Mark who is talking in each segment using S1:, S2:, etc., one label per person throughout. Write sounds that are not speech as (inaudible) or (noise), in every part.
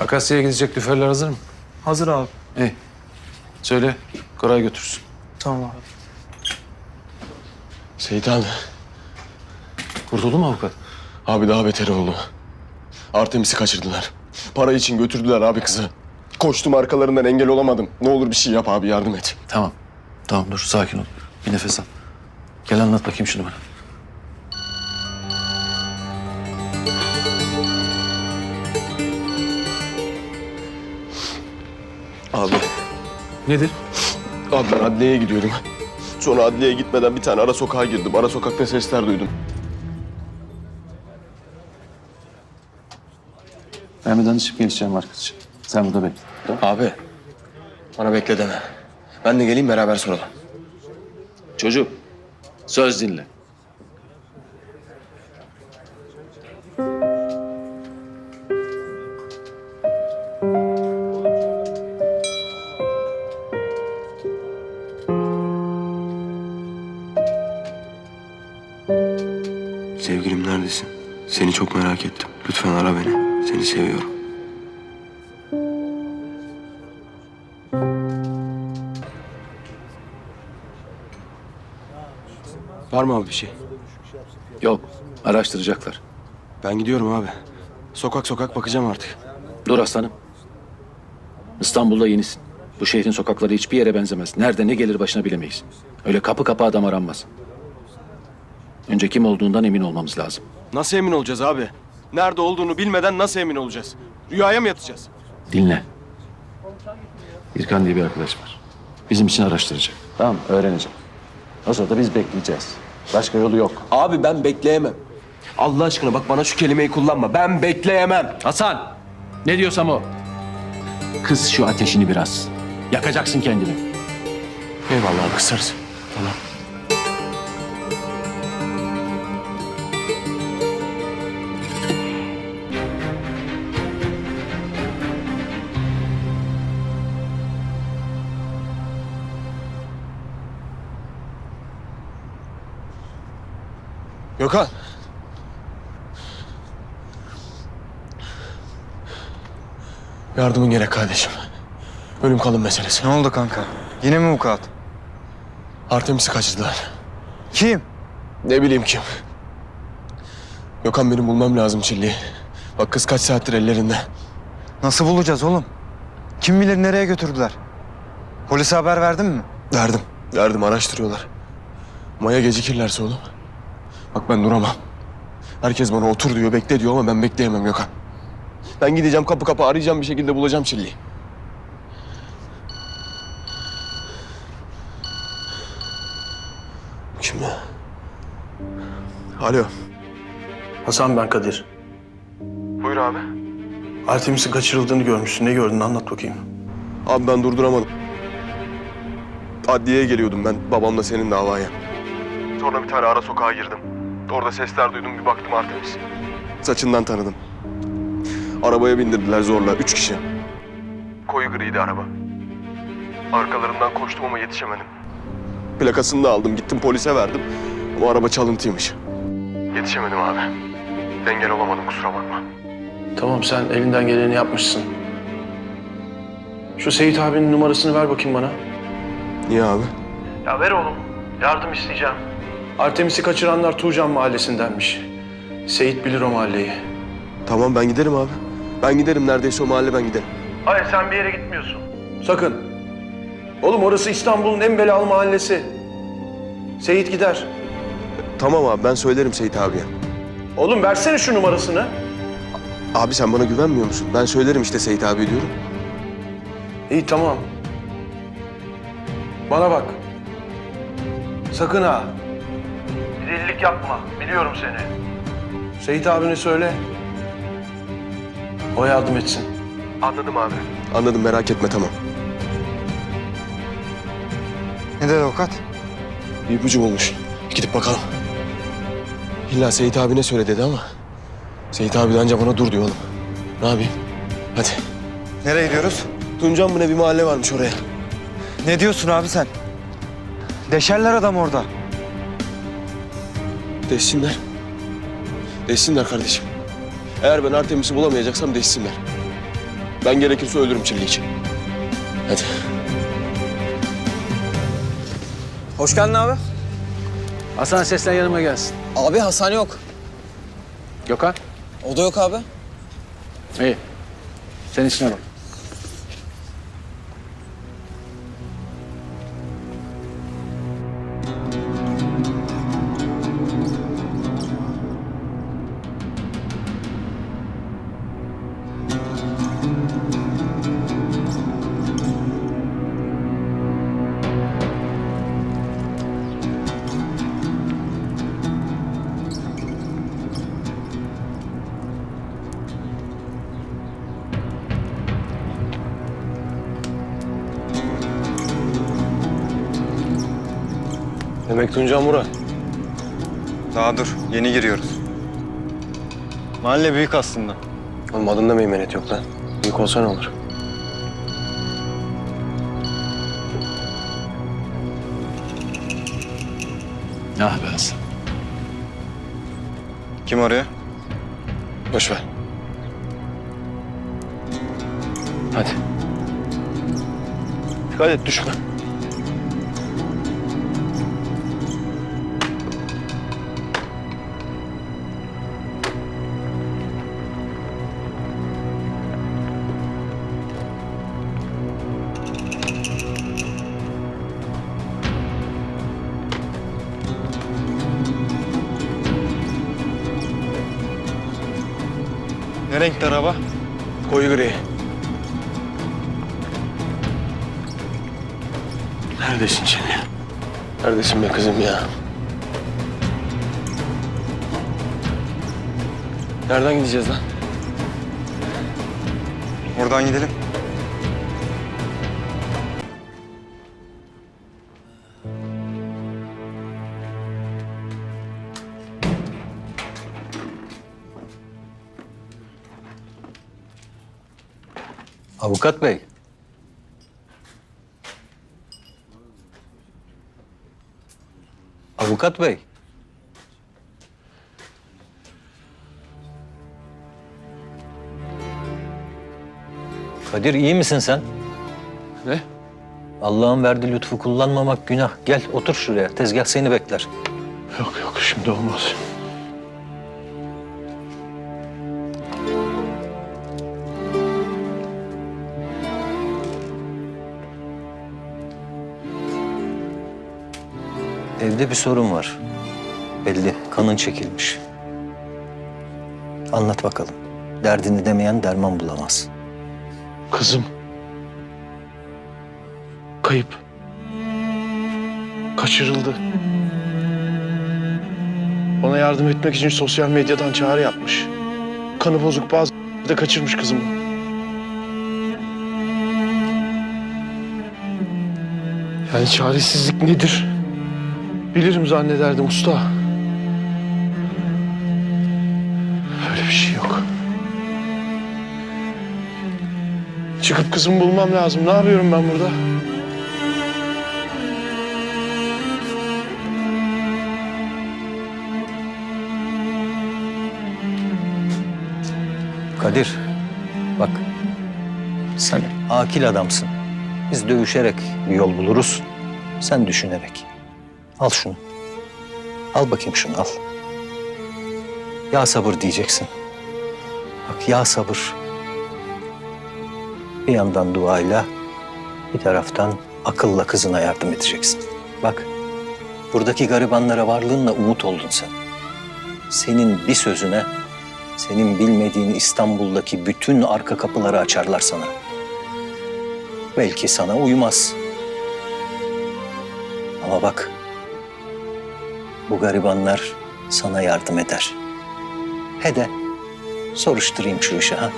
S1: Akasya'ya gidecek lüferler hazır mı?
S2: Hazır abi.
S1: İyi. Söyle, Koray götürsün.
S2: Tamam abi.
S3: Seyit abi.
S1: Kurtuldu mu avukat?
S3: Abi daha beter oldu. Artemis'i kaçırdılar. Para için götürdüler abi kızı. Koştum arkalarından engel olamadım. Ne olur bir şey yap abi yardım et.
S1: Tamam. Tamam dur, sakin ol. Bir nefes al. Gel anlat bakayım şunu bana. Nedir?
S3: Abi ben adliyeye gidiyorum. Sonra adliyeye gitmeden bir tane ara sokağa girdim. Ara sokakta sesler duydum.
S1: Ben bir danışıp geleceğim arkadaşım. Sen burada bekle. Tamam.
S3: Abi. Bana bekle deme. Ben de geleyim beraber soralım.
S1: Çocuk, söz dinle.
S4: Var mı abi bir şey?
S1: Yok, araştıracaklar.
S4: Ben gidiyorum abi. Sokak sokak bakacağım artık.
S1: Dur aslanım. İstanbul'da yenisin. Bu şehrin sokakları hiçbir yere benzemez. Nerede ne gelir başına bilemeyiz. Öyle kapı kapı adam aranmaz. Önce kim olduğundan emin olmamız lazım.
S4: Nasıl emin olacağız abi? Nerede olduğunu bilmeden nasıl emin olacağız? Rüyaya mı yatacağız?
S1: Dinle. İrkan diye bir arkadaş var. Bizim için araştıracak. Tamam? Öğrenecek. O sırada biz bekleyeceğiz. Başka yolu yok.
S4: Abi ben bekleyemem. Allah aşkına bak bana şu kelimeyi kullanma. Ben bekleyemem.
S1: Hasan! Ne diyorsam o. Kız şu ateşini biraz. Yakacaksın kendini.
S4: Eyvallah abi kısarız. Tamam.
S3: Gökhan. Yardımın gerek kardeşim. Ölüm kalım meselesi.
S2: Ne oldu kanka? Yine mi vukuat?
S3: Artemis'i kaçırdılar.
S2: Kim?
S3: Ne bileyim kim. Gökhan benim bulmam lazım Çilli'yi. Bak kız kaç saattir ellerinde.
S2: Nasıl bulacağız oğlum? Kim bilir nereye götürdüler? Polise haber verdin mi?
S3: Verdim. Verdim araştırıyorlar. Maya gecikirlerse oğlum. Bak ben duramam. Herkes bana otur diyor, bekle diyor ama ben bekleyemem Gökhan. Ben gideceğim kapı kapı arayacağım bir şekilde bulacağım Çilli'yi. Kim ya? Alo.
S5: Hasan ben Kadir.
S3: Buyur abi.
S5: Artemis'in kaçırıldığını görmüşsün. Ne gördün anlat bakayım.
S3: Abi ben durduramadım. Adliyeye geliyordum ben babamla senin davaya. Sonra bir tane ara sokağa girdim. Orada sesler duydum bir baktım Artemis. Saçından tanıdım. Arabaya bindirdiler zorla üç kişi. Koyu griydi araba. Arkalarından koştum ama yetişemedim. Plakasını da aldım gittim polise verdim. Ama araba çalıntıymış. Yetişemedim abi. Engel olamadım kusura bakma.
S5: Tamam sen elinden geleni yapmışsın. Şu Seyit abinin numarasını ver bakayım bana.
S3: Niye abi?
S5: Ya ver oğlum. Yardım isteyeceğim. Artemis'i kaçıranlar Tuğcan mahallesindenmiş. Seyit bilir o mahalleyi.
S3: Tamam ben giderim abi. Ben giderim neredeyse o mahalle ben giderim.
S5: Hayır sen bir yere gitmiyorsun. Sakın. Oğlum orası İstanbul'un en belalı mahallesi. Seyit gider.
S3: Tamam abi ben söylerim Seyit abiye.
S5: Oğlum versene şu numarasını.
S3: Abi sen bana güvenmiyor musun? Ben söylerim işte Seyit abi diyorum.
S5: İyi tamam. Bana bak. Sakın ha. Yapma. Biliyorum seni. Seyit abine söyle. O yardım etsin.
S3: Anladım abi. Anladım merak etme tamam.
S2: Ne dedi avukat?
S3: Bir ipucu bulmuş. Gidip bakalım. İlla Seyit abine söyle dedi ama... Seyit abi de anca bana dur diyor oğlum. Ne yapayım? Hadi.
S2: Nereye gidiyoruz?
S3: Tuncan mı ne bir mahalle varmış oraya.
S2: Ne diyorsun abi sen? Deşerler adam orada.
S3: Deşsinler. Deşsinler kardeşim. Eğer ben Artemis'i bulamayacaksam deşsinler. Ben gerekirse ölürüm Çilli için. Hadi.
S6: Hoş geldin abi.
S1: Hasan seslen yanıma gelsin.
S6: Abi Hasan yok.
S1: Gökhan.
S6: O da yok abi.
S1: İyi. Sen içine bak.
S5: Demek Tuncan Murat.
S2: Daha dur. Yeni giriyoruz. Mahalle büyük aslında.
S5: Oğlum adında meymenet yok lan. Büyük olsa ne olur?
S1: Ah be Hasan.
S2: Kim arıyor?
S3: Boş ver.
S1: Hadi.
S5: Dikkat et düşme.
S2: Ne renkli araba?
S5: Koyu gri. Neredesin Çilli? Neredesin be kızım ya? Nereden gideceğiz lan?
S2: Oradan gidelim.
S7: Avukat bey. Avukat bey. Kadir iyi misin sen?
S5: Ne?
S7: Allah'ın verdiği lütfu kullanmamak günah. Gel otur şuraya. Tezgah seni bekler.
S5: Yok yok şimdi olmaz.
S7: Evde bir sorun var. Belli. Kanın çekilmiş. Anlat bakalım. Derdini demeyen derman bulamaz.
S5: Kızım. Kayıp. Kaçırıldı. Ona yardım etmek için sosyal medyadan çağrı yapmış. Kanı bozuk bazı (laughs) de kaçırmış kızımı. Yani çaresizlik nedir? Bilirim zannederdim usta. Öyle bir şey yok. Çıkıp kızımı bulmam lazım. Ne yapıyorum ben burada?
S7: Kadir, bak sen akil adamsın. Biz dövüşerek bir yol buluruz. Sen düşünerek. Al şunu. Al bakayım şunu al. Ya sabır diyeceksin. Bak ya sabır. Bir yandan duayla, bir taraftan akılla kızına yardım edeceksin. Bak, buradaki garibanlara varlığınla umut oldun sen. Senin bir sözüne senin bilmediğin İstanbul'daki bütün arka kapıları açarlar sana. Belki sana uymaz. Ama bak, bu garibanlar sana yardım eder. He de soruşturayım şu işi ha.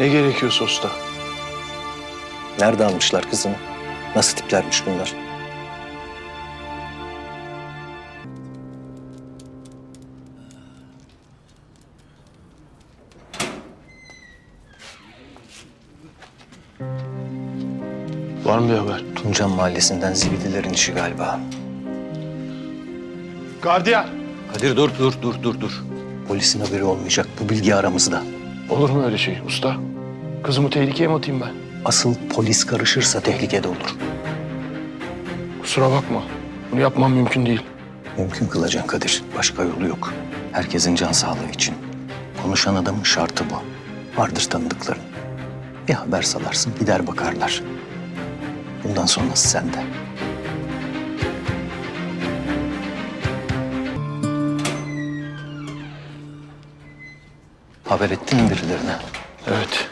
S5: Ne gerekiyorsa usta.
S7: Nerede almışlar kızını? Nasıl tiplermiş bunlar?
S5: Var mı bir haber?
S7: Tuncan Mahallesi'nden zibidilerin işi galiba.
S5: Gardiyan.
S7: Kadir dur dur dur dur dur. Polisin haberi olmayacak. Bu bilgi aramızda.
S5: Olur mu öyle şey usta? Kızımı tehlikeye mi atayım ben?
S7: Asıl polis karışırsa tehlikede olur.
S5: Kusura bakma. Bunu yapmam mümkün değil.
S7: Mümkün kılacaksın Kadir. Başka yolu yok. Herkesin can sağlığı için. Konuşan adamın şartı bu. Vardır tanıdıkların. Bir haber salarsın gider bakarlar. Bundan sonrası sende. Haber ettin mi birilerine?
S5: Evet.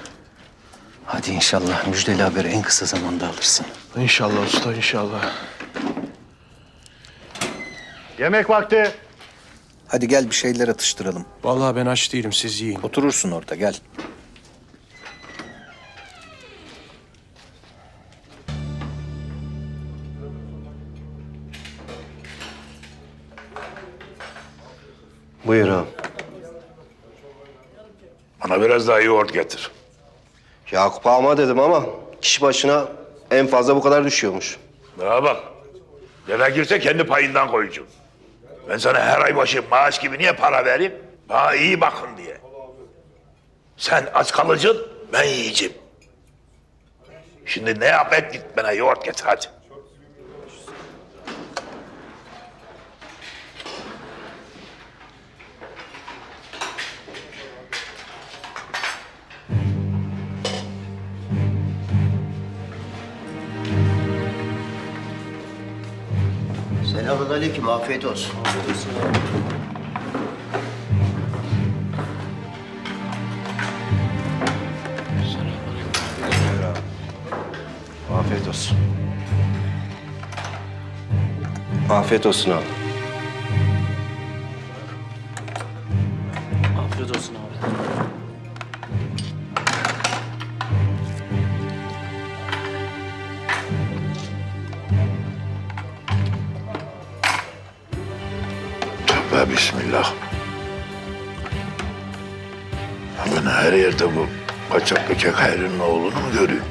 S7: Hadi inşallah müjdeli haberi en kısa zamanda alırsın.
S5: İnşallah usta inşallah.
S8: Yemek vakti.
S7: Hadi gel bir şeyler atıştıralım.
S5: Vallahi ben aç değilim siz yiyin.
S7: Oturursun orada gel.
S8: Buyur ağam.
S9: Bana biraz daha yoğurt getir.
S8: Yakup ağama dedim ama kişi başına en fazla bu kadar düşüyormuş.
S9: Bana bak. Gerekirse kendi payından koyacağım. Ben sana her ay başı maaş gibi niye para vereyim? Bana iyi bakın diye. Sen aç kalacaksın, ben yiyeceğim. Şimdi ne yap et git bana yoğurt getir hadi.
S8: Selamun aleyküm, afiyet olsun. Afiyet olsun. Afiyet olsun abi.
S9: Tövbe bismillah. Ben her yerde bu kaçak göçek hayrının oğlunu mu görüyorum?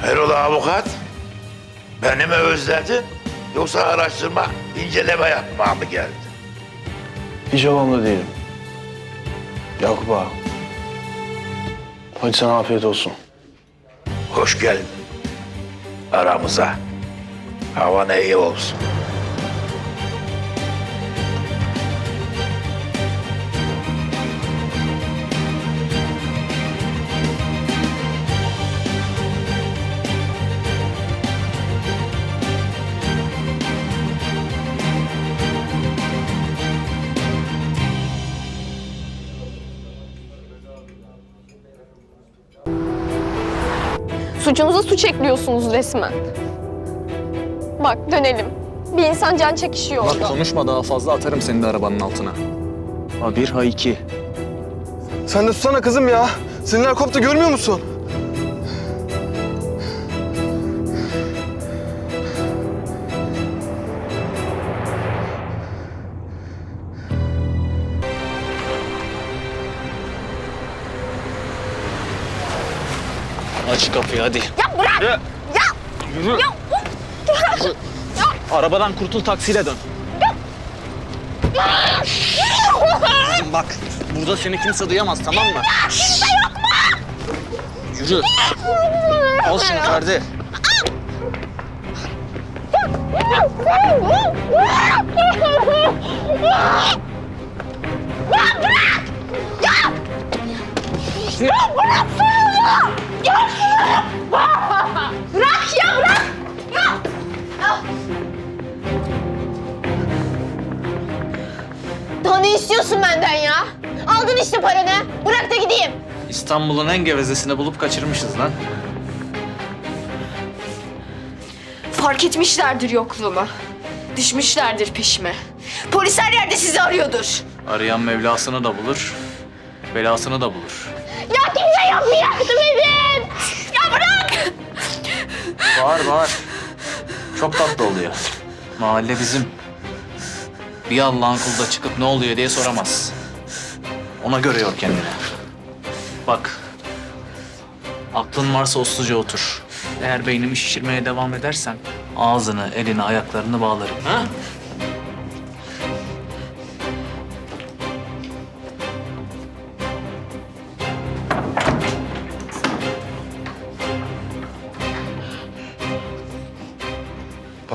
S9: Hayrola avukat? Beni mi özledin? Yoksa araştırma, inceleme yapmaya mı geldin?
S5: Hiç havamda değilim. Yakup ağa. Hadi sana afiyet olsun.
S9: Hoş geldin. Aramıza. Havan iyi olsun.
S10: Suçumuza suç ekliyorsunuz resmen. Bak dönelim. Bir insan can çekişiyor orada.
S6: Konuşma daha fazla atarım seni de arabanın altına. Ha bir ha iki.
S3: Sen de tutsana kızım ya. Sinirler koptu görmüyor musun?
S6: Aç kapıyı hadi.
S10: Ya bırak! Ya!
S6: Yürü.
S10: Ya!
S6: Yürü. Arabadan kurtul taksiyle dön. Kızım bak burada seni kimse duyamaz tamam mı?
S10: Kimse yok mu?
S6: Yürü. Al şunu Ferdi.
S10: Bırak ya bırak! Ya! Ya! Daha ne istiyorsun benden ya? Aldın işte paranı. Bırak da gideyim.
S6: İstanbul'un en gevezesini bulup kaçırmışız lan.
S10: Fark etmişlerdir yokluğumu. Düşmüşlerdir peşime. Polis her yerde sizi arıyordur.
S6: Arayan Mevlasını da bulur, belasını da bulur.
S10: Ya kimse yok mu yardım edin? Ya bırak!
S6: Bağır bağır. Çok tatlı oluyor. Mahalle bizim. Bir Allah'ın kulu da çıkıp ne oluyor diye soramaz. Ona göre yor kendine. Bak. Aklın varsa usluca otur. Eğer beynimi şişirmeye devam edersen ağzını, elini, ayaklarını bağlarım. Ha?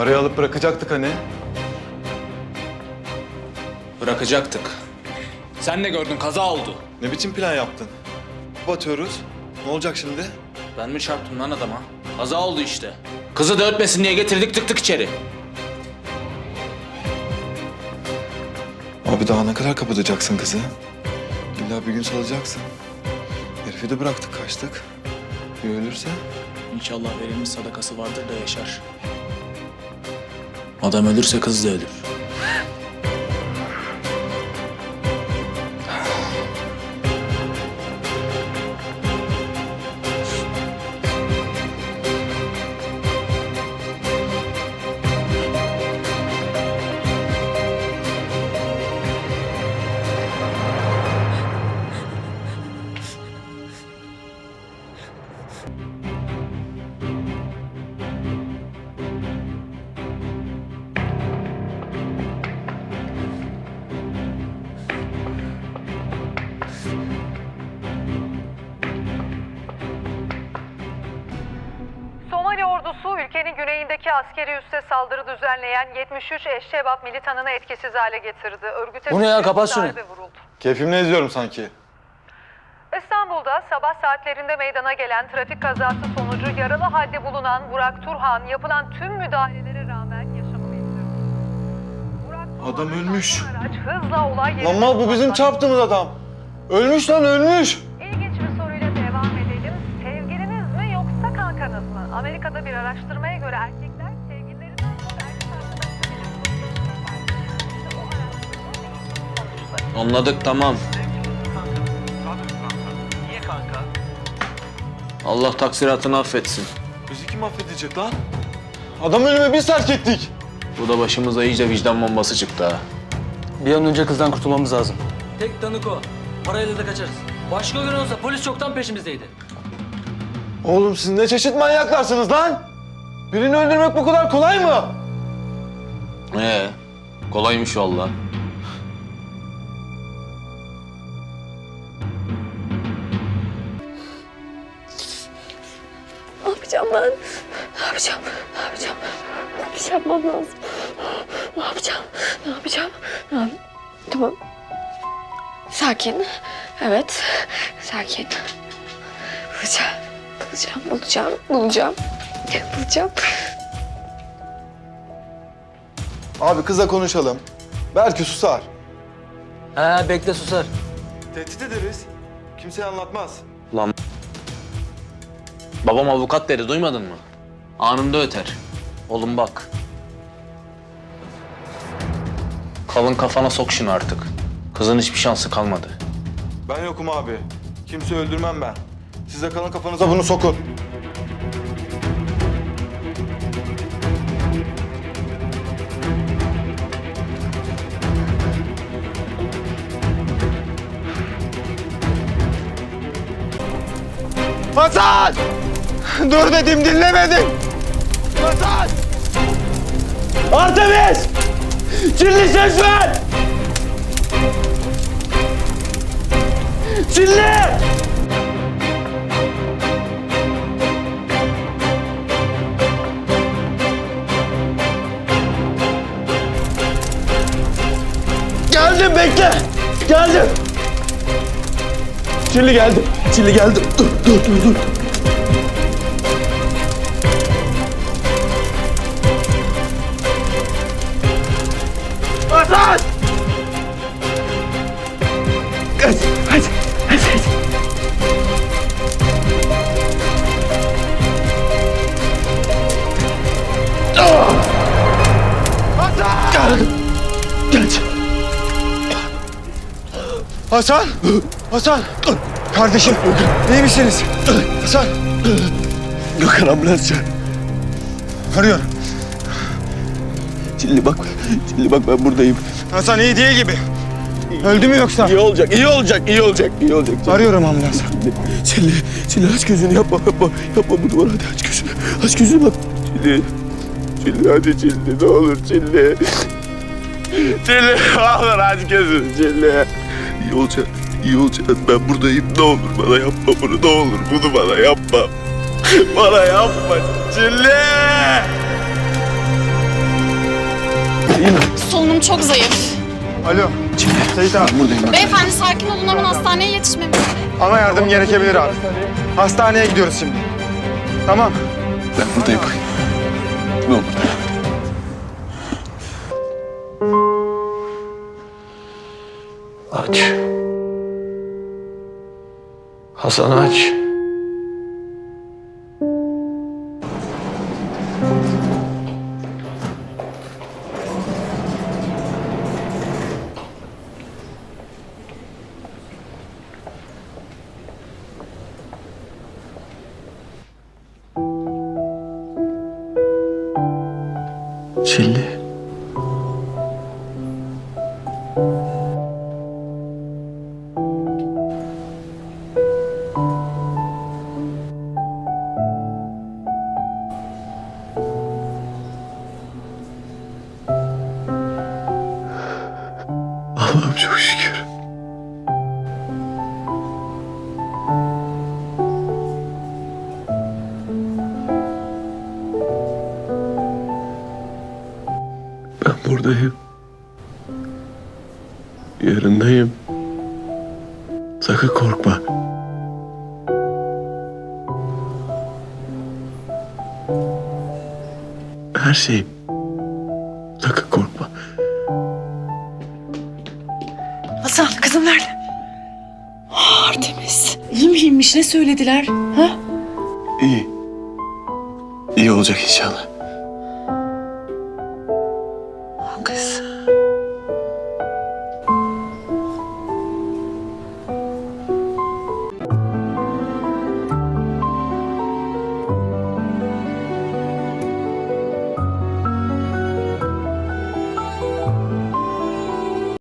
S2: Parayı alıp bırakacaktık hani.
S6: Bırakacaktık. Sen de gördün kaza oldu.
S2: Ne biçim plan yaptın? Batıyoruz. Ne olacak şimdi?
S6: Ben mi çarptım lan adama? Kaza oldu işte. Kızı da ötmesin diye getirdik tıktık içeri.
S2: Abi daha ne kadar kapatacaksın kızı? İlla bir gün salacaksın. Herifi de bıraktık kaçtık. Bir ölürse?
S6: İnşallah verilmiş sadakası vardır da yaşar. Adam ölürse kız da ölür.
S11: Askeri üsse saldırı düzenleyen 73 eşşebat militanını etkisiz hale getirdi. Örgüte
S6: Bu ne ya? Kapat şunu.
S11: darbe vuruldu.
S2: Keyfimle izliyorum sanki.
S11: İstanbul'da sabah saatlerinde meydana gelen trafik kazası sonucu yaralı halde bulunan Burak Turhan yapılan tüm müdahalelere rağmen yaşamını yitirdi. Burak
S2: Adam
S11: Turhan'ın
S2: ölmüş.
S11: çarptığı Araç hızla olay yerine
S2: Lan mal bu bizim
S11: ulaştı.
S2: çarptığımız adam. Ölmüş lan ölmüş.
S11: İlginç bir soruyla devam edelim. Sevgiliniz mi yoksa kankanız mı? Amerika'da bir araştırmaya göre erkekler
S6: Anladık tamam.
S11: Niye kanka?
S6: Allah taksiratını affetsin.
S2: Bizi kim affedecek lan? Adam ölüme biz terk ettik.
S6: Bu da başımıza iyice vicdan bombası çıktı ha.
S7: Bir an önce kızdan kurtulmamız lazım.
S6: Tek tanık o. Parayla da kaçarız. Başka gün olsa polis çoktan peşimizdeydi.
S2: Oğlum siz ne çeşit manyaklarsınız lan? Birini öldürmek bu kadar kolay mı?
S6: Ee, kolaymış valla.
S10: Ne yapacağım? Ne yapacağım? Bir şey yapmam lazım. Ne yapacağım? Ne yapacağım? Ne yap- Tamam. Sakin. Evet. Sakin. Bulacağım. Bulacağım. Bulacağım. Bulacağım. Bulacağım.
S2: Abi kızla konuşalım. Belki susar.
S6: He bekle susar.
S2: Tehdit ederiz. Kimseye anlatmaz.
S6: Babam avukat dedi duymadın mı? Anında öter. Oğlum bak. Kalın kafana sok şunu artık. Kızın hiçbir şansı kalmadı.
S2: Ben yokum abi. Kimse öldürmem ben. Size kalın kafanıza bunu sokun. Hasan! (laughs) Dur dedim dinlemedin. Artemis! Çilli ses ver! Çilli! Geldim bekle. Geldim. Çilli geldim. Çilli geldim. Dur dur dur dur. Hasan! Hasan! Kardeşim, iyi misiniz? Hasan! Gökhan ambulans çağır. Arıyorum.
S3: Çilli bak. Çilli bak ben buradayım.
S2: Hasan iyi değil gibi. Öldü mü yoksa?
S3: İyi olacak, iyi olacak, iyi olacak, iyi olacak.
S2: Arıyorum ambulansı.
S3: Çilli, Çilli aç gözünü yapma, yapma. Yapma bu duvara hadi aç gözünü. Aç gözünü bak. Çilli. Çilli hadi Çilli ne olur Çilli. Çilli (laughs) olur aç gözünü Çilli. İyi olacak, iyi olacak. Ben buradayım. Ne olur bana yapma bunu. Ne olur bunu bana yapma. (laughs) Bana yapma Çilli.
S12: Solunum çok zayıf.
S2: Alo. Seyit abi.
S3: Buradayım bak.
S12: Beyefendi sakin olun hemen hastaneye yetişmemiz.
S2: Ama yardım gerekebilir abi. Hastaneye gidiyoruz şimdi. Tamam.
S3: Ben buradayım. Ne olur.
S5: Aç. Hasan aç. Çilli. Sakın korkma. Her şeyim. Sakın korkma.
S10: Hasan kızım nerede?
S12: Artemis.
S10: İyi miymiş ne söylediler? Ha?
S3: İyi. İyi olacak inşallah.